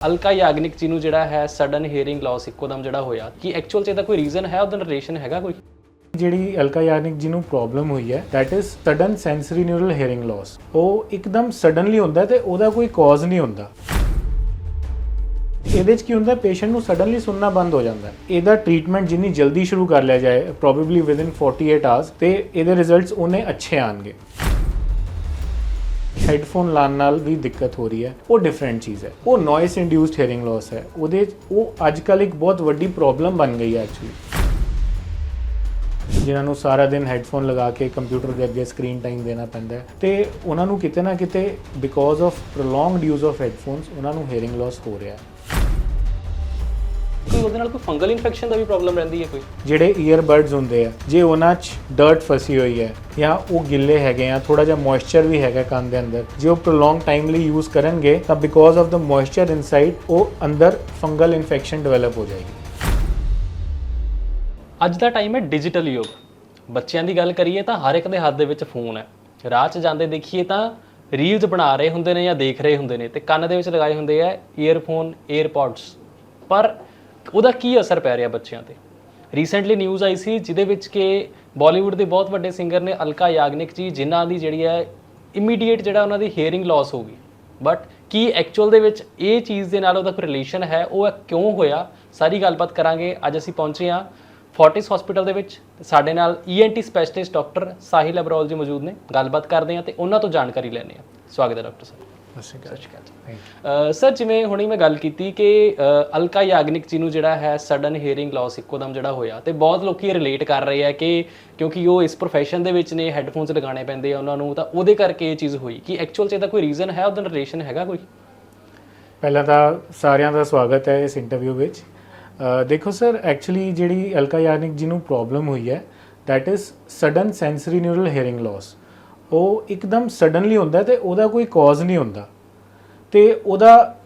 ਅਲਕਾ ਯਾਗਨਿਕ ਜੀ ਨੂੰ ਜਿਹੜਾ ਹੈ ਸਡਨ ਹੀਅਰਿੰਗ ਲਾਸ ਇੱਕੋਦਮ ਜਿਹੜਾ ਹੋਇਆ, ਕੀ ਐਕਚੁਅਲ ਚ ਇਹਦਾ ਕੋਈ ਰੀਜ਼ਨ ਹੈ? ਉਹਦਾ ਰਿਲੇਸ਼ਨ ਹੈਗਾ ਕੋਈ? ਜਿਹੜੀ ਅਲਕਾ ਯਾਗਨਿਕ ਜੀ ਨੂੰ ਪ੍ਰੋਬਲਮ ਹੋਈ ਹੈ that is sudden sensory neural hearing loss ਉਹ ਇੱਕਦਮ ਸਡਨਲੀ ਹੁੰਦਾ ਤੇ ਉਹਦਾ ਕੋਈ ਕਾਜ਼ ਨਹੀਂ ਹੁੰਦਾ। ਇਹਦੇ 'ਚ ਕੀ ਹੁੰਦਾ ਪੇਸ਼ੈਂਟ ਨੂੰ ਸਡਨਲੀ ਸੁਣਨਾ ਬੰਦ ਹੋ ਜਾਂਦਾ। ਇਹਦਾ ਟ੍ਰੀਟਮੈਂਟ ਜਿੰਨੀ ਜਲਦੀ ਸ਼ੁਰੂ ਕਰ ਲਿਆ ਜਾਏ ਪ੍ਰੋਬੇਬਲੀ ਵਿਦਿਨ 48 ਆਵਰਸ ਤੇ ਇਹਦੇ ਰਿਜ਼ਲਟਸ ਉਹਨੇ ਅੱਛੇ ਆਣਗੇ ਹੈੱਡਫੋਨ ਲਾਉਣ ਨਾਲ ਵੀ ਦਿੱਕਤ ਹੋ ਰਹੀ ਹੈ। ਉਹ ਡਿਫਰੈਂਟ ਚੀਜ਼ ਹੈ। ਉਹ ਨੋਇਸ ਇੰਡਿਊਸਡ ਹੀਅਰਿੰਗ ਲਾਸ ਹੈ। ਉਹਦੇ 'ਚ ਉਹ ਅੱਜਕੱਲ ਇੱਕ ਬਹੁਤ ਵੱਡੀ ਪ੍ਰੋਬਲਮ ਬਣ ਗਈ ਹੈ ਐਕਚੁਅਲੀ ਜਿਨ੍ਹਾਂ ਨੂੰ ਸਾਰਾ ਦਿਨ ਹੈੱਡਫੋਨ ਲਗਾ ਕੇ ਕੰਪਿਊਟਰ ਦੇ ਅੱਗੇ ਸਕਰੀਨ ਟਾਈਮ ਦੇਣਾ ਪੈਂਦਾ ਹੈ। ਤੇ ਉਹਨਾਂ ਨੂੰ ਕਿਤੇ ਨਾ ਕਿਤੇ because of prolonged use of headphones ਉਹਨਾਂ ਨੂੰ ਹੀਅਰਿੰਗ ਲਾਸ ਹੋ ਰਿਹਾ ਹੈ। ਕੋਈ ਉਹਦੇ ਨਾਲ ਕੋਈ ਫੰਗਲ ਇਨਫੈਕਸ਼ਨ ਦਾ ਵੀ ਪ੍ਰੋਬਲਮ ਰਹਿੰਦੀ ਹੈ ਕੋਈ? ਜਿਹੜੇ ਈਅਰਬਡਸ ਹੁੰਦੇ ਆ ਜੇ ਉਹਨਾਂ 'ਚ ਡਰਟ ਫਸੀ ਹੋਈ ਹੈ ਜਾਂ ਉਹ ਗਿੱਲੇ ਹੈਗੇ ਆ ਥੋੜਾ ਜਿਹਾ ਮੋਇਸਚਰ ਵੀ ਹੈਗਾ ਕੰਨ ਦੇ ਅੰਦਰ ਜੇ ਉਹ ਪ੍ਰੋਲੋਂਗ ਟਾਈਮ ਲਈ ਯੂਜ਼ ਕਰਨਗੇ ਤਾਂ because of the moisture inside ਉਹ ਅੰਦਰ ਫੰਗਲ ਇਨਫੈਕਸ਼ਨ ਡਿਵੈਲਪ ਹੋ ਜਾਏਗੀ। ਅੱਜ ਦਾ ਟਾਈਮ ਹੈ ਡਿਜੀਟਲ ਯੁੱਗ। ਬੱਚਿਆਂ ਦੀ ਗੱਲ ਕਰੀਏ ਤਾਂ ਹਰ ਇੱਕ ਦੇ ਹੱਥ ਦੇ ਵਿੱਚ ਫੋਨ ਹੈ। ਰਾਹ 'ਚ ਜਾਂਦੇ ਦੇਖੀਏ ਤਾਂ ਰੀਲਸ ਬਣਾ ਰਹੇ ਹੁੰਦੇ ਨੇ ਜਾਂ ਦੇਖ ਰਹੇ ਹੁੰਦੇ ਨੇ ਤੇ ਕੰਨ ਦੇ ਵਿੱਚ ਲਗਾਏ ਹੁੰਦੇ ਆ ਈਅਰਫੋਨ 에ਅਰਪੋਡਸ ਪਰ ਉਹਦਾ ਕੀ ਅਸਰ ਪੈ ਰਿਹਾ ਬੱਚਿਆਂ ਤੇ? ਰੀਸੈਂਟਲੀ ਨਿਊਜ਼ ਆਈ ਸੀ ਜਿਹਦੇ ਵਿੱਚ ਕਿ ਬਾਲੀਵੁੱਡ ਦੇ ਬਹੁਤ ਵੱਡੇ ਸਿੰਗਰ ਨੇ ਅਲਕਾ ਯਾਗਨਿਕ ਜੀ, ਜਿਨ੍ਹਾਂ ਦੀ ਜਿਹੜੀ ਹੈ ਇਮੀਡੀਏਟ ਜਿਹੜਾ ਉਹਨਾਂ ਦੀ ਹੀਅਰਿੰਗ ਲਾਸ ਹੋ ਗਈ। ਬਟ ਕੀ ਐਕਚੁਅਲ ਦੇ ਵਿੱਚ ਇਹ ਚੀਜ਼ ਦੇ ਨਾਲ ਉਹਦਾ ਕੋਈ ਰਿਲੇਸ਼ਨ ਹੈ? ਉਹ ਕਿਉਂ ਹੋਇਆ? ਸਾਰੀ ਗੱਲਬਾਤ ਕਰਾਂਗੇ। ਅੱਜ ਅਸੀਂ ਪਹੁੰਚੇ ਹਾਂ ਫੋਰਟਿਸ ਹਸਪੀਟਲ ਦੇ ਵਿੱਚ। ਸਾਡੇ ਨਾਲ ENT specialist doctor Sahil Abrol ji ਮੌਜੂਦ ਨੇ। ਗੱਲਬਾਤ ਕਰਦੇ ਹਾਂ ਤੇ ਉਹਨਾਂ ਤੋਂ ਜਾਣਕਾਰੀ ਲੈਣੇ ਆ ਸਵਾਗਤ ਹੈ ਡਾਕਟਰ ਸਾਹਿਬ। ਸਤਿ ਸ਼੍ਰੀ ਅਕਾਲ। ਸ਼੍ਰੀ ਜਿਵੇਂ ਹੁਣੀ ਮੈਂ ਗੱਲ ਕੀਤੀ ਕਿ ਅਲਕਾ ਯਾਗਨਿਕ ਜੀ ਨੂੰ ਜਿਹੜਾ ਹੈ ਸਡਨ ਹੀਅਰਿੰਗ ਲਾਸ ਇੱਕੋਦਮ ਜਿਹੜਾ ਹੋਇਆ ਤੇ ਬਹੁਤ ਲੋਕੀ ਰਿਲੇਟ ਕਰ ਰਹੇ ਆ ਕਿ ਕਿਉਂਕਿ ਉਹ ਇਸ profession ਦੇ ਵਿੱਚ ਨੇ ਹੈੱਡਫੋਨਸ ਲਗਾਉਣੇ ਪੈਂਦੇ ਆ ਉਹਨਾਂ ਨੂੰ ਤਾਂ ਉਹਦੇ ਕਰਕੇ ਇਹ ਚੀਜ਼ ਹੋਈ। ਕਿ ਐਕਚੁਅਲ ਚ ਇਹਦਾ ਕੋਈ ਰੀਜ਼ਨ ਹੈ ਉਹਦਾ ਰਿਲੇਸ਼ਨ ਹੈਗਾ ਕੋਈ? ਪਹਿਲਾਂ ਤਾਂ ਸਾਰਿਆਂ ਦਾ ਸਵਾਗਤ ਹੈ ਇਸ ਇੰਟਰਵਿਊ ਵਿੱਚ। ਦੇਖੋ ਸਰ ਐਕਚੁਅਲੀ ਜਿਹੜੀ ਅਲਕਾ ਯਾਗਨਿਕ ਜੀ ਨੂੰ ਪ੍ਰੋਬਲਮ ਹੋਈ ਹੈ that is sudden sensory neural hearing loss ਉਹ ਇੱਕਦਮ ਸਡਨਲੀ ਹੁੰਦਾ ਤੇ ਉਹਦਾ ਕੋਈ ਕਾਜ਼ ਨਹੀਂ ਹੁੰਦਾ। ਤੇ ਉਹਦਾ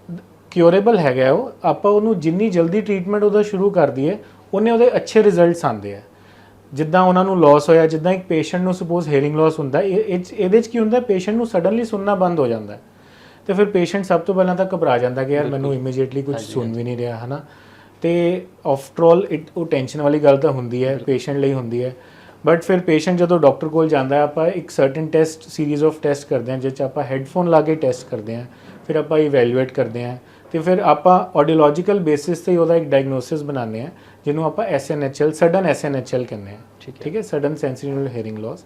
ਕਿਉਰੇਬਲ ਹੈਗਾ ਉਹ। ਆਪਾਂ ਉਹਨੂੰ ਜਿੰਨੀ ਜਲਦੀ ਟ੍ਰੀਟਮੈਂਟ ਉਹਦਾ ਸ਼ੁਰੂ ਕਰ ਦਈਏ ਉਹਨੇ ਉਹਦੇ ਅੱਛੇ ਰਿਜ਼ਲਟਸ ਆਉਂਦੇ ਆ। ਜਿੱਦਾਂ ਉਹਨਾਂ ਨੂੰ ਲਾਸ ਹੋਇਆ ਜਿੱਦਾਂ ਇੱਕ ਪੇਸ਼ੈਂਟ ਨੂੰ ਸਪੋਜ਼ ਹੀਅਰਿੰਗ ਲਾਸ ਹੁੰਦਾ ਇਹਦੇ 'ਚ ਕੀ ਹੁੰਦਾ ਪੇਸ਼ੈਂਟ ਨੂੰ ਸਡਨਲੀ ਸੁਣਨਾ ਬੰਦ ਹੋ ਜਾਂਦਾ। ਤੇ ਫਿਰ ਪੇਸ਼ੈਂਟ ਸਭ ਤੋਂ ਪਹਿਲਾਂ ਤਾਂ ਘਬਰਾ ਜਾਂਦਾ ਕਿ ਯਾਰ ਮੈਨੂੰ ਇਮੀਡੀਏਟਲੀ ਕੁਝ ਸੁਣ ਵੀ ਨਹੀਂ ਰਿਹਾ ਹਨਾ। ਤੇ ਆਫਟਰ ਆਲ ਇਟ ਉਹ ਟੈਨਸ਼ਨ ਵਾਲੀ ਗੱਲ ਤਾਂ ਹੁੰਦੀ ਹੈ ਪੇਸ਼ੈਂਟ ਲਈ ਹੁੰਦੀ ਹੈ। ਬਟ ਫਿਰ ਪੇਸ਼ੈਂਟ ਜਦੋਂ ਡਾਕਟਰ ਕੋਲ ਜਾਂਦਾ ਹੈ ਆਪਾਂ ਇੱਕ certain test series of test ਕਰਦੇ ਹਾਂ ਜਿਸ 'ਚ ਆਪਾਂ ਹੈੱਡਫੋਨ ਲਾ ਕੇ ਟੈਸਟ ਕਰਦੇ ਹਾਂ ਫਿਰ ਆਪਾਂ ਇਵੈਲੂਏਟ ਕਰਦੇ ਹਾਂ ਤੇ ਫਿਰ ਆਪਾਂ ਆਡੀਓਲੋਜੀਕਲ ਬੇਸਿਸ ਤੇ ਉਹਦਾ ਇੱਕ ਡਾਇਗਨੋਸਿਸ ਬਣਾਉਂਦੇ ਹਾਂ ਜਿਹਨੂੰ ਆਪਾਂ ਐਸਐਨਐਚਐਲ ਸਡਨ ਐਸਐਨਐਚਐਲ ਕਹਿੰਦੇ ਹਾਂ ਠੀਕ ਹੈ। ਠੀਕ ਹੈ ਸਡਨ ਸੈਂਸਰੀ ਹੀਅਰਿੰਗ ਲਾਸ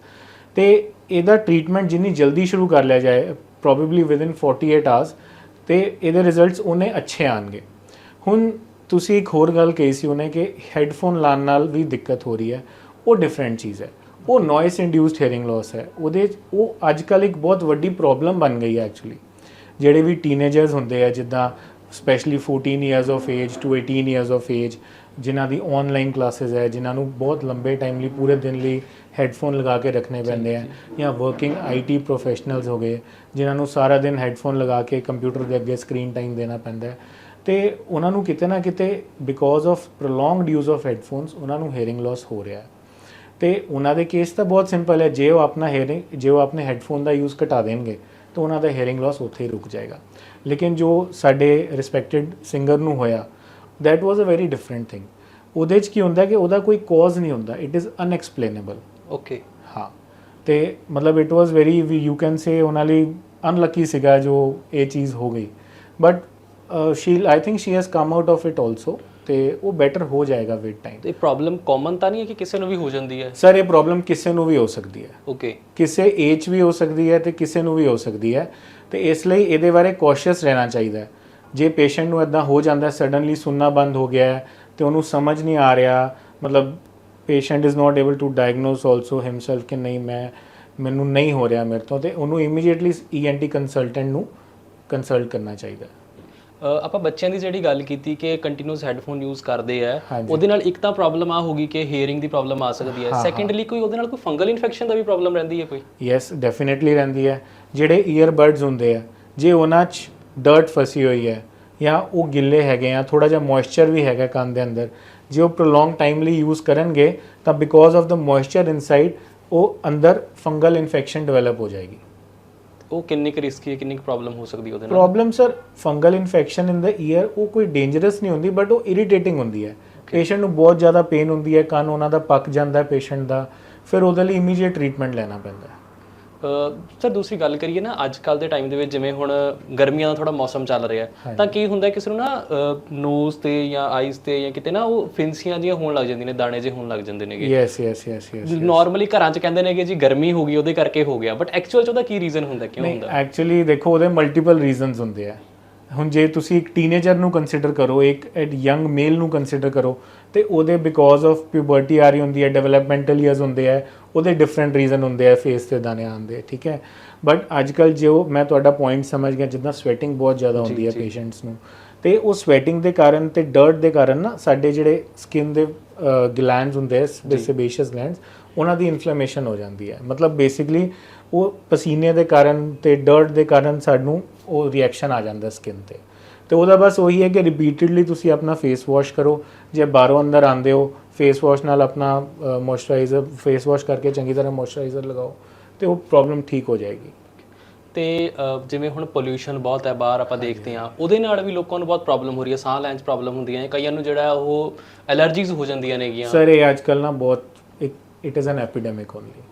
ਤੇ ਇਹਦਾ ਟ੍ਰੀਟਮੈਂਟ ਜਿੰਨੀ ਜਲਦੀ ਸ਼ੁਰੂ ਕਰ ਲਿਆ ਜਾਏ ਪ੍ਰੋਬੇਬਲੀ ਵਿਦਿਨ 48 ਆਵਰਸ ਤੇ ਇਹਦੇ ਰਿਜ਼ਲਟਸ ਉਹਨੇ ਅੱਛੇ ਆਣਗੇ ਹੁਣ ਤੁਸੀਂ ਇੱਕ ਹੋਰ ਗੱਲ ਕਹੀ ਸੀ ਉਹਨੇ ਕਿ ਹੈੱਡਫੋਨ ਲਾਉਣ ਨਾਲ ਵੀ ਦਿੱਕਤ ਹੋ ਰਹੀ ਹੈ। ਉਹ ਡਿਫਰੈਂਟ ਚੀਜ਼ ਹੈ। ਉਹ ਨੋਇਸ ਇੰਡਿਊਸਡ ਹੀਅਰਿੰਗ ਲਾਸ ਹੈ। ਉਹਦੇ ਉਹ ਅੱਜਕੱਲ ਇੱਕ ਬਹੁਤ ਵੱਡੀ ਪ੍ਰੋਬਲਮ ਬਣ ਗਈ ਹੈ ਐਕਚੁਅਲੀ ਜਿਹੜੇ ਵੀ ਟੀਨੇਜਰਸ ਹੁੰਦੇ ਆ ਜਿੱਦਾਂ specially 14 years of age to 18 years of age ਜਿਨ੍ਹਾਂ ਦੀ ਆਨਲਾਈਨ ਕਲਾਸਿਸ ਹੈ ਜਿਨ੍ਹਾਂ ਨੂੰ ਬਹੁਤ ਲੰਬੇ ਟਾਈਮ ਲਈ ਪੂਰੇ ਦਿਨ ਲਈ ਹੈੱਡਫੋਨ ਲਗਾ ਕੇ ਰੱਖਣੇ ਪੈਂਦੇ ਆ। ਜਾਂ ਵਰਕਿੰਗ ਆਈਟੀ ਪ੍ਰੋਫੈਸ਼ਨਲਸ ਹੋ ਗਏ ਜਿਨ੍ਹਾਂ ਨੂੰ ਸਾਰਾ ਦਿਨ ਹੈੱਡਫੋਨ ਲਗਾ ਕੇ ਕੰਪਿਊਟਰ ਦੇ ਅੱਗੇ ਸਕਰੀਨ ਟਾਈਮ ਦੇਣਾ ਪੈਂਦਾ ਹੈ। ਤੇ ਉਹਨਾਂ ਨੂੰ ਕਿਤੇ ਨਾ ਕਿਤੇ because of prolonged use of headphones ਉਹਨਾਂ ਨੂੰ ਹੀਅਰਿੰਗ ਲਾਸ ਹੋ ਰਿਹਾ ਹੈ। ਤੇ ਉਹਨਾਂ ਦੇ ਕੇਸ ਤਾਂ ਬਹੁਤ ਸਿੰਪਲ ਹੈ। ਜੇ ਉਹ ਆਪਣਾ ਹੀਅਰਿੰਗ ਜੇ ਉਹ ਆਪਣੇ ਹੈੱਡਫੋਨ ਦਾ ਯੂਜ਼ ਘਟਾ ਦੇਣਗੇ ਤਾਂ ਉਹਨਾਂ ਦਾ ਹੀਅਰਿੰਗ ਲਾਸ ਉੱਥੇ ਹੀ ਰੁਕ ਜਾਏਗਾ। ਲੇਕਿਨ ਜੋ ਸਾਡੇ ਰਿਸਪੈਕਟਡ ਸਿੰਗਰ ਨੂੰ ਹੋਇਆ that was a very different thing ਉਹਦੇ 'ਚ ਕੀ ਹੁੰਦਾ ਕਿ ਉਹਦਾ ਕੋਈ ਕਾਜ਼ ਨਹੀਂ ਹੁੰਦਾ। ਇਟ ਇਜ਼ ਅਨਐਕਸਪਲੇਨੇਬਲ ਓਕੇ ਹਾਂ। ਤੇ ਮਤਲਬ it was very you can say ਉਹਨਾਂ ਲਈ ਅਨਲੱਕੀ ਸੀਗਾ ਜੋ ਇਹ ਚੀਜ਼ ਹੋ ਗਈ। But she I think she has come out of it also ਤੇ ਉਹ ਬੈਟਰ ਹੋ ਜਾਏਗਾ ਵਿਦ ਟਾਈਮ ਤੇ ਪ੍ਰੋਬਲਮ ਕਾਮਨ ਤਾਂ ਨਹੀਂ ਹੈ ਕਿ ਕਿਸੇ ਨੂੰ ਵੀ ਹੋ ਜਾਂਦੀ ਹੈ? ਸਰ ਇਹ ਪ੍ਰੋਬਲਮ ਕਿਸੇ ਨੂੰ ਵੀ ਹੋ ਸਕਦੀ ਹੈ। ਓਕੇ ਕਿਸੇ ਏਜ ਵੀ ਹੋ ਸਕਦੀ ਹੈ ਤੇ ਕਿਸੇ ਨੂੰ ਵੀ ਹੋ ਸਕਦੀ ਹੈ। ਤੇ ਇਸ ਲਈ ਇਹਦੇ ਬਾਰੇ ਕੌਸ਼ੀਅਸ ਰਹਿਣਾ ਚਾਹੀਦਾ ਹੈ। ਜੇ ਪੇਸ਼ੈਂਟ ਨੂੰ ਇਦਾਂ ਹੋ ਜਾਂਦਾ ਸਡਨਲੀ ਸੁਣਨਾ ਬੰਦ ਹੋ ਗਿਆ ਹੈ ਤੇ ਉਹਨੂੰ ਸਮਝ ਨਹੀਂ ਆ ਰਿਹਾ ਮਤਲਬ patient is not able to diagnose also himself ਕਿ ਨਹੀਂ ਮੈਂ ਮੈਨੂੰ ਨਹੀਂ ਹੋ ਰਿਹਾ ਮੇਰੇ ਤੋਂ ਤੇ ਉਹਨੂੰ ਇਮੀਡੀਏਟਲੀ ਈਐਨਟੀ ਕੰਸਲਟੈਂਟ ਨੂੰ ਕੰਸਲਟ ਕਰਨਾ ਚਾਹੀਦਾ ਆਪਾਂ ਬੱਚਿਆਂ ਦੀ ਜਿਹੜੀ ਗੱਲ ਕੀਤੀ ਕਿ ਕੰਟੀਨਿਊਸ ਹੈੱਡਫੋਨ ਯੂਜ਼ ਕਰਦੇ ਆ। ਉਹਦੇ ਨਾਲ ਇੱਕ ਤਾਂ ਪ੍ਰੋਬਲਮ ਆ ਹੋਗੀ ਕਿ ਹੀਅਰਿੰਗ ਦੀ ਪ੍ਰੋਬਲਮ ਆ ਸਕਦੀ ਹੈ। ਸੈਕੰਡਲੀ ਕੋਈ ਉਹਦੇ ਨਾਲ ਕੋਈ ਫੰਗਲ ਇਨਫੈਕਸ਼ਨ ਦਾ ਵੀ ਪ੍ਰੋਬਲਮ ਰਹਿੰਦੀ ਹੈ ਕੋਈ? ਯੈਸ ਡੈਫੀਨਿਟਲੀ ਰਹਿੰਦੀ ਹੈ। ਜਿਹੜੇ ਈਅਰਬਡਸ ਹੁੰਦੇ ਆ ਜੇ ਉਹਨਾਂ 'ਚ ਡਰਟ ਫਸੀ ਹੋਈ ਹੈ ਜਾਂ ਉਹ ਗਿੱਲੇ ਹੈਗੇ ਆ ਥੋੜਾ ਜਿਹਾ ਮੋਇਸਚਰ ਵੀ ਹੈਗਾ ਕੰਨ ਦੇ ਅੰਦਰ ਜੇ ਉਹ ਪ੍ਰੋਲੋਂਗ ਟਾਈਮ ਲਈ ਯੂਜ਼ ਕਰਨਗੇ ਤਾਂ because of the moisture inside ਉਹ ਅੰਦਰ ਫੰਗਲ ਇਨਫੈਕਸ਼ਨ ਡਿਵੈਲਪ ਹੋ ਜਾਏਗੀ। ਉਹ ਕਿੰਨੀ ਕੁ ਰਿਸਕੀ ਹੈ ਕਿੰਨੀ ਕੁ ਪ੍ਰੋਬਲਮ ਹੋ ਸਕਦੀ ਉਹਦੇ ਨਾਲ? Problem sir fungal infection in the ear ਉਹ ਕੋਈ ਡੇਂਜਰਸ ਨਹੀਂ ਹੁੰਦੀ ਬਟ ਉਹ ਇਰੀਟੇਟਿੰਗ ਹੁੰਦੀ ਹੈ। ਪੇਸ਼ੈਂਟ ਨੂੰ ਬਹੁਤ ਜ਼ਿਆਦਾ ਪੇਨ ਹੁੰਦੀ ਹੈ ਕੰਨ ਉਹਨਾਂ ਦਾ ਪੱਕ ਜਾਂਦਾ ਹੈ ਪੇਸ਼ੈਂਟ ਦਾ ਫਿਰ ਉਹਦੇ ਲਈ ਇਮੀਡੀਏਟ ਟ੍ਰੀਟਮੈਂਟ ਲੈਣਾ ਪੈਂਦਾ ਹੈ। ਸਰ ਦੂਸਰੀ ਗੱਲ ਕਰੀਏ ਨਾ ਅੱਜ ਕੱਲ ਦੇ ਟਾਈਮ ਦੇ ਵਿੱਚ ਜਿਵੇਂ ਹੁਣ ਗਰਮੀਆਂ ਦਾ ਥੋੜਾ ਮੌਸਮ ਚੱਲ ਰਿਹਾ ਤਾਂ ਕੀ ਹੁੰਦਾ ਕਿਸੇ ਨੂੰ ਨਾ ਨੋਜ਼ ਤੇ ਜਾਂ ਆਈਜ਼ ਤੇ ਜਾਂ ਕਿਤੇ ਨਾ ਉਹ ਫਿੰਸੀਆਂ ਜੀਆਂ ਹੋਣ ਲੱਗ ਜਾਂਦੀਆਂ ਨੇ ਦਾਣੇ ਜਿਹੇ ਹੋਣ ਲੱਗ ਜਾਂਦੇ ਨੇਗੇ। Yes yes yes yes normally ਘਰਾਂ 'ਚ ਕਹਿੰਦੇ ਨੇ ਕਿ ਜੀ ਗਰਮੀ ਹੋ ਗਈ ਉਹਦੇ ਕਰਕੇ ਹੋ ਗਿਆ। ਬਟ ਐਕਚੁਅਲ 'ਚ ਉਹਦਾ ਕੀ ਰੀਜ਼ਨ ਹੁੰਦਾ ਕਿਉਂ ਹੁੰਦਾ? ਐਕਚੁਅਲੀ ਦੇਖੋ ਉਹਦੇ ਮਲਟੀਪਲ ਰੀਜ਼ਨਸ ਹੁੰਦੇ ਆ। ਹੁਣ ਜੇ ਤੁਸੀਂ ਇੱਕ ਟੀਨੇਜਰ ਨੂੰ ਕੰਸੀਡਰ ਕਰੋ ਇੱਕ ਯੰਗ ਮੇਲ ਨੂੰ ਕੰਸੀਡਰ ਕਰੋ ਤੇ ਉਹਦੇ ਬਿਕੋਜ਼ ਆਫ ਪਿਊਬਰਟੀ ਆ ਰਹੀ ਹੁੰਦੀ ਹੈ ਡਿਵੈਲਪਮੈਂਟਲ ਇਅਰਸ ਹੁੰਦੇ ਆ ਉਹਦੇ ਡਿਫਰੈਂਟ ਰੀਜ਼ਨ ਹੁੰਦੇ ਆ ਫੇਸ ਤੇ ਦਾਣੇ ਆਉਂਦੇ ਠੀਕ ਹੈ? ਬਟ ਅੱਜ ਕੱਲ ਜੋ ਮੈਂ ਤੁਹਾਡਾ ਪੁਆਇੰਟ ਸਮਝ ਗਿਆ ਜਿੱਦਾਂ ਸਵੈਟਿੰਗ ਬਹੁਤ ਜ਼ਿਆਦਾ ਹੁੰਦੀ ਹੈ ਪੇਸ਼ੈਂਟਸ ਨੂੰ। ਤੇ ਉਹ ਸਵੈਟਿੰਗ ਦੇ ਕਾਰਨ ਤੇ ਡਰਟ ਦੇ ਕਾਰਨ ਨਾ ਸਾਡੇ ਜਿਹੜੇ ਸਕਿਨ ਦੇ ਗਲੈਂਡਸ ਹੁੰਦੇ ਆ ਸੇਬੇਸ਼ੀਅਸ ਗਲੈਂਡਸ ਉਹਨਾਂ ਦੀ ਇਨਫਲੇਮੇਸ਼ਨ ਹੋ ਜਾਂਦੀ ਹੈ। ਮਤਲਬ ਬੇਸਿਕਲੀ ਉਹ ਪਸੀਨੇ ਦੇ ਕਾਰਨ ਤੇ ਡਰਟ ਦੇ ਕਾਰਨ ਸਾਨੂੰ ਉਹ ਰਿਐਕਸ਼ਨ ਆ ਜਾਂਦਾ ਸਕਿਨ ਤੇ। ਤੇ ਉਹਦਾ ਬਸ ਉਹੀ ਹੈ ਕਿ ਰਿਪੀਟਡਲੀ ਤੁਸੀਂ ਆਪਣਾ ਫੇਸ ਵਾਸ਼ ਕਰੋ। ਜੇ ਬਾਹਰੋਂ ਅੰਦਰ ਆਉਂਦੇ ਹੋ ਫੇਸ ਵਾਸ਼ ਨਾਲ ਆਪਣਾ ਮੋਇਸਚਰਾਈਜ਼ਰ ਫੇਸ ਵਾਸ਼ ਕਰਕੇ ਚੰਗੀ ਤਰ੍ਹਾਂ ਮੋਇਸਚਰਾਈਜ਼ਰ ਲਗਾਓ ਤੇ ਉਹ ਪ੍ਰੋਬਲਮ ਠੀਕ ਹੋ ਜਾਏਗੀ। ਤੇ ਜਿਵੇਂ ਹੁਣ ਪੋਲਿਊਸ਼ਨ ਬਹੁਤ ਹੈ ਬਾਹਰ ਆਪਾਂ ਦੇਖਦੇ ਹਾਂ ਉਹਦੇ ਨਾਲ ਵੀ ਲੋਕਾਂ ਨੂੰ ਬਹੁਤ ਪ੍ਰੋਬਲਮ ਹੋ ਰਹੀ ਹੈ ਸਾਹ ਲੈਣ 'ਚ ਪ੍ਰੋਬਲਮ ਹੁੰਦੀ ਹੈ ਕਈਆਂ ਨੂੰ ਜਿਹੜਾ ਉਹ ਐਲਰਜੀਜ਼ ਹੋ ਜਾਂਦੀਆਂ ਨੇਗੀਆਂ। ਸਰ ਇਹ ਅੱਜ ਕੱਲ੍ਹ ਨਾ ਬਹੁਤ it is an epidemic only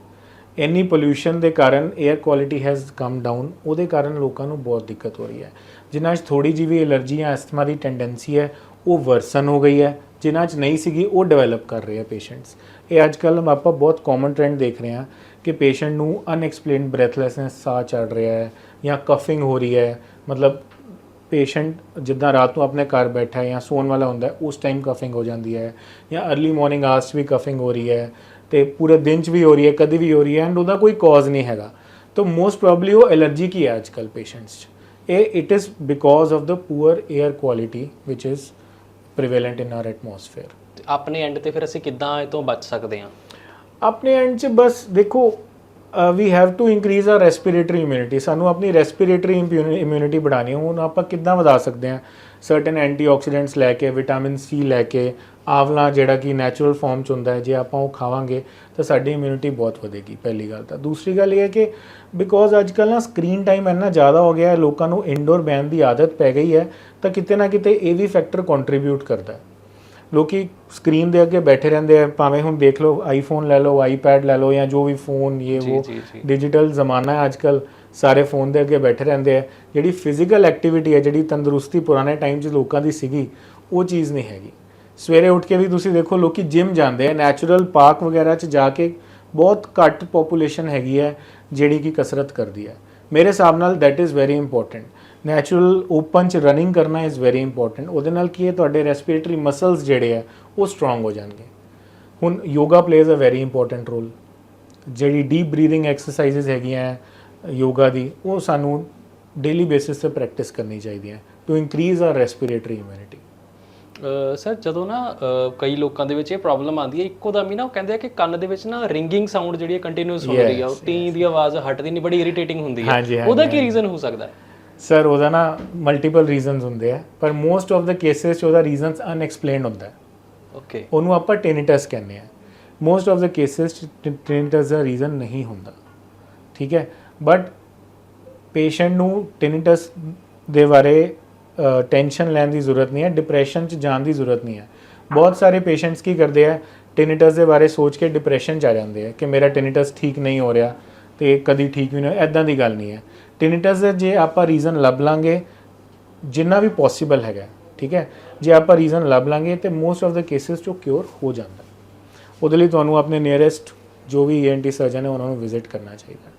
ਇੰਨੀ ਪੋਲੂਸ਼ਨ ਦੇ ਕਾਰਨ air quality has come down ਉਹਦੇ ਕਾਰਨ ਲੋਕਾਂ ਨੂੰ ਬਹੁਤ ਦਿੱਕਤ ਹੋ ਰਹੀ ਹੈ। ਜਿਨ੍ਹਾਂ 'ਚ ਥੋੜੀ ਜਿਹੀ ਵੀ ਐਲਰਜੀ ਜਾਂ ਐਸਥਮਾ ਦੀ ਟੈਂਡੈਂਸੀ ਹੈ, ਉਹ ਵਰਸਨ ਹੋ ਗਈ ਹੈ। ਜਿਨ੍ਹਾਂ 'ਚ ਨਹੀਂ ਸੀਗੀ, ਉਹ ਡਿਵੈਲਪ ਕਰ ਰਹੇ ਆ ਪੇਸ਼ੈਂਟਸ ਇਹ ਅੱਜ ਕੱਲ੍ਹ ਆਪਾਂ ਬਹੁਤ ਕਾਮਨ ਟ੍ਰੈਂਡ ਦੇਖ ਰਹੇ ਹਾਂ ਕਿ ਪੇਸ਼ੈਂਟ ਨੂੰ ਅਨਐਕਸਪਲੇਨਡ ਬ੍ਰੈਥਲੈਸਨੈਸ ਸਾਹ ਚੜ ਰਿਹਾ ਹੈ ਜਾਂ ਕਫਿੰਗ ਹੋ ਰਹੀ ਹੈ। ਮਤਲਬ ਪੇਸ਼ੈਂਟ ਜਿੱਦਾਂ ਰਾਤ ਨੂੰ ਆਪਣੇ ਘਰ ਬੈਠਾ ਹੈ ਜਾਂ ਸੌਣ ਵਾਲਾ ਹੁੰਦਾ ਉਸ ਟਾਈਮ ਕਫਿੰਗ ਹੋ ਜਾਂਦੀ ਹੈ ਜਾਂ अर्ਲੀ ਮਾਰਨਿੰਗ ਆਸ ਵੀ ਕਫਿੰਗ ਹੋ ਰਹੀ ਹੈ। ਤੇ ਪੂਰੇ ਦਿਨ 'ਚ ਵੀ ਹੋ ਰਹੀ ਹੈ ਕਦੀ ਵੀ ਹੋ ਰਹੀ ਹੈ ਐਂਡ ਉਹਦਾ ਕੋਈ ਕਾਜ਼ ਨਹੀਂ ਹੈਗਾ। ਤਾਂ ਮੋਸਟ ਪ੍ਰੋਬਬਲੀ ਉਹ ਐਲਰਜੀ ਕੀ ਹੈ ਅੱਜਕੱਲ ਪੇਸ਼ੈਂਟਸ 'ਚ? ਇਹ it is because of the poor air quality which is prevalent in our atmosphere ਆਪਣੇ ਐਂਡ ਤੇ ਫਿਰ ਅਸੀਂ ਕਿੱਦਾਂ ਇਹ ਤੋਂ ਬਚ ਸਕਦੇ ਹਾਂ? ਆਪਣੇ ਐਂਡ 'ਚ ਬਸ ਦੇਖੋ we have to increase our respiratory immunity ਸਾਨੂੰ ਆਪਣੀ ਰੈਸਪੀਰੇਟਰੀ ਇਮਿਊਨਿਟੀ ਵਧਾਣੀ ਹੈ। ਹੁਣ ਆਪਾਂ ਕਿੱਦਾਂ ਵਧਾ ਸਕਦੇ ਹਾਂ? ਸਰਟਨ ਐਂਟੀਆਕਸੀਡੈਂਟਸ ਲੈ ਕੇ ਵਿਟਾਮਿਨ ਸੀ ਲੈ ਕੇ ਆਵਲਾ ਜਿਹੜਾ ਕਿ ਨੈਚੁਰਲ ਫਾਰਮ ਚ ਹੁੰਦਾ ਹੈ ਜੇ ਆਪਾਂ ਉਹ ਖਾਵਾਂਗੇ ਤਾਂ ਸਾਡੀ ਇਮਿਊਨਿਟੀ ਬਹੁਤ ਵਧੇਗੀ ਪਹਿਲੀ ਗੱਲ ਤਾਂ। ਦੂਸਰੀ ਗੱਲ ਇਹ ਹੈ ਕਿ ਬਿਕੋਜ਼ ਅੱਜ ਕੱਲ੍ਹ ਨਾ ਸਕਰੀਨ ਟਾਈਮ ਇੰਨਾ ਜ਼ਿਆਦਾ ਹੋ ਗਿਆ ਹੈ ਲੋਕਾਂ ਨੂੰ ਇਨਡੋਰ ਬੈਨ ਦੀ ਆਦਤ ਪੈ ਗਈ ਹੈ ਤਾਂ ਕਿਤੇ ਨਾ ਕਿਤੇ ਇਹ ਵੀ ਫੈਕਟਰ ਕੰਟਰੀਬਿਊਟ ਕਰਦਾ ਹੈ। ਲੋਕੀ ਸਕਰੀਨ ਦੇ ਅੱਗੇ ਬੈਠੇ ਰਹਿੰਦੇ ਆ ਭਾਵੇਂ ਹੁਣ ਦੇਖ ਲਓ ਆਈਫੋਨ ਲੈ ਲਓ ਆਈਪੈਡ ਲੈ ਲਓ ਜਾਂ ਜੋ ਵੀ ਫੋਨ ਇਹ ਉਹ। ਡਿਜੀਟਲ ਜ਼ਮਾਨਾ ਹੈ ਅੱਜਕੱਲ ਸਾਰੇ ਫੋਨ ਦੇ ਅੱਗੇ ਬੈਠੇ ਰਹਿੰਦੇ ਆ ਜਿਹੜੀ ਫਿਜ਼ੀਕਲ ਐਕਟੀਵਿਟੀ ਹੈ ਜਿਹੜੀ ਤੰਦਰੁਸਤੀ ਪੁਰਾਣੇ ਟਾਈਮ 'ਚ ਲੋਕਾਂ ਦੀ ਸੀਗੀ ਉਹ ਚੀਜ਼ ਨਹੀਂ ਹੈਗੀ। ਸਵੇਰੇ ਉੱਠ ਕੇ ਵੀ ਤੁਸੀਂ ਦੇਖੋ, ਲੋਕੀ ਜਿਮ ਜਾਂਦੇ ਆ ਨੈਚੁਰਲ ਪਾਰਕ ਵਗੈਰਾ 'ਚ ਜਾ ਕੇ ਬਹੁਤ ਘੱਟ ਪੋਪੂਲੇਸ਼ਨ ਹੈਗੀ ਹੈ, ਜਿਹੜੀ ਕਿ ਕਸਰਤ ਕਰਦੀ ਹੈ। ਮੇਰੇ ਹਿਸਾਬ ਨਾਲ that is very important natural open 'ਚ ਰਨਿੰਗ ਕਰਨਾ ਇਜ਼ ਵੈਰੀ ਇੰਪੋਰਟੈਂਟ ਉਹਦੇ ਨਾਲ ਕੀ ਹੈ, ਤੁਹਾਡੇ ਰੈਸਪੀਰੇਟਰੀ ਮਸਲਸ ਜਿਹੜੇ ਆ, ਉਹ ਸਟਰੋਂਗ ਹੋ ਜਾਣਗੇ। ਹੁਣ yoga plays a very important role ਜਿਹੜੀ ਡੀਪ ਬਰੀਥਿੰਗ ਐਕਸਰਸਾਈਜ਼ਸ ਹੈਗੀਆਂ ਯੋਗਾ ਦੀ, ਉਹ ਸਾਨੂੰ ਡੇਲੀ ਬੇਸਿਸ ਤੇ ਪ੍ਰੈਕਟਿਸ ਕਰਨੀ ਚਾਹੀਦੀ ਹੈ to increase our respiratory immunity sir ਜਦੋਂ ਨਾ ਕਈ ਲੋਕਾਂ ਦੇ ਵਿੱਚ ਇਹ ਪ੍ਰੋਬਲਮ ਆਉਂਦੀ ਹੈ ਇੱਕੋ ਦਮ ਹੀ ਨਾ ਉਹ ਕਹਿੰਦੇ ਆ ਕਿ ਕੰਨ ਦੇ ਵਿੱਚ ਨਾ ਰਿੰਗਿੰਗ ਸਾਊਂਡ ਜਿਹੜੀ ਹੈ ਕੰਟੀਨਿਊਸ ਹੋ ਰਹੀ ਆ ਉਹ ਟੀ ਦੀ ਆਵਾਜ਼ ਹਟਦੀ ਨਹੀਂ ਬੜੀ ਇਰੀਟੇਟਿੰਗ ਹੁੰਦੀ ਹੈ। ਉਹਦਾ ਕੀ ਰੀਜ਼ਨ ਹੋ ਸਕਦਾ? ਸਰ ਉਹਦਾ ਨਾ ਮਲਟੀਪਲ ਰੀਜ਼ਨਸ ਹੁੰਦੇ ਆ ਪਰ ਮੋਸਟ ਆਫ ਦਾ ਕੇਸਸ ਚ ਉਹਦਾ ਰੀਜ਼ਨਸ ਅਨਐਕਸਪਲੇਨਡ ਹੁੰਦਾ ਓਕੇ ਉਹਨੂੰ ਆਪਾਂ ਟੈਨਿਟਸ ਕਹਿੰਦੇ ਆ। Most of the cases tinnitus the reason ਨਹੀਂ ਹੁੰਦਾ। ਠੀਕ ਹੈ? ਬਟ ਪੇਸ਼ੈਂਟ ਨੂੰ ਟੈਨਿਟਸ ਦੇ ਬਾਰੇ ਟੈਨਸ਼ਨ ਲੈਣ ਦੀ ਜ਼ਰੂਰਤ ਨਹੀਂ ਹੈ ਡਿਪਰੈਸ਼ਨ 'ਚ ਜਾਣ ਦੀ ਜ਼ਰੂਰਤ ਨਹੀਂ ਹੈ। ਬਹੁਤ ਸਾਰੇ ਪੇਸ਼ੈਂਟਸ ਕੀ ਕਰਦੇ ਆ ਟੈਨੀਟਸ ਦੇ ਬਾਰੇ ਸੋਚ ਕੇ ਡਿਪਰੈਸ਼ਨ 'ਚ ਆ ਜਾਂਦੇ ਆ ਕਿ ਮੇਰਾ ਟੈਨੀਟਸ ਠੀਕ ਨਹੀਂ ਹੋ ਰਿਹਾ ਤੇ ਕਦੀ ਠੀਕ ਵੀ ਨਹੀਂ ਐਦਾਂ ਦੀ ਗੱਲ ਨਹੀਂ ਹੈ। ਟੈਨੀਟਸ ਦੇ ਜੇ ਆਪਾਂ ਰੀਜ਼ਨ ਲੱਭ ਲਾਂਗੇ, ਜਿੰਨਾ ਵੀ ਪੋਸੀਬਲ ਹੈਗਾ, ਠੀਕ ਹੈ, ਜੇ ਆਪਾਂ ਰੀਜ਼ਨ ਲੱਭ ਲਾਂਗੇ ਤੇ ਮੋਸਟ ਆਫ ਦਾ ਕੇਸਿਸ ਚੋਂ ਕਿਉਰ ਹੋ ਜਾਂਦਾ। ਉਹਦੇ ਲਈ ਤੁਹਾਨੂੰ ਆਪਣੇ ਨੀਅਰੈਸਟ ਜੋ ਵੀ ਈਐਨਟੀ ਸਰਜਨ ਹੈ ਉਹਨਾਂ ਨੂੰ ਵਿਜ਼ਿਟ ਕਰਨਾ ਚਾਹੀਦਾ।